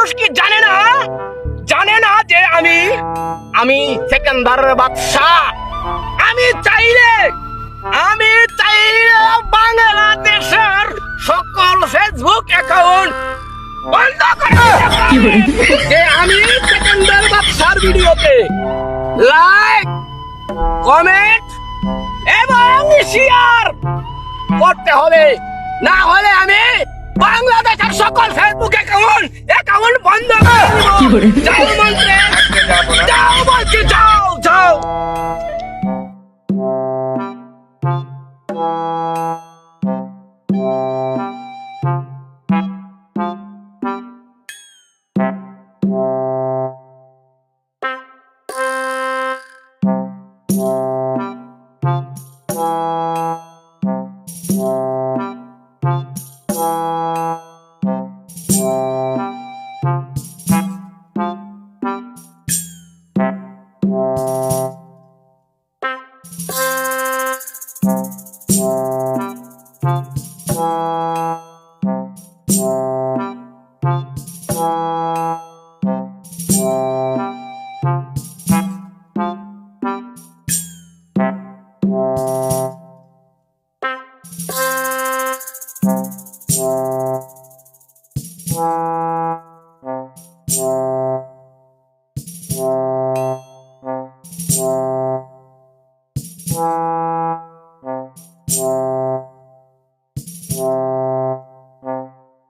মানুষ কি জানে না? জানে না যে আমি আমি সেকেন্দার বাদশাহ। আমি চাইলে আমি চাইলে বাংলাদেশের সকল ফেসবুক অ্যাকাউন্ট বন্ধ করে যে আমি সেকেন্দার বাদশার ভিডিওতে লাইক কমেন্ট এবং শেয়ার করতে হবে। না হলে আমি বাংলাদেশের সকল ফেসবুক অ্যাকাউন্ট 走嘛去！走嘛去走走！Música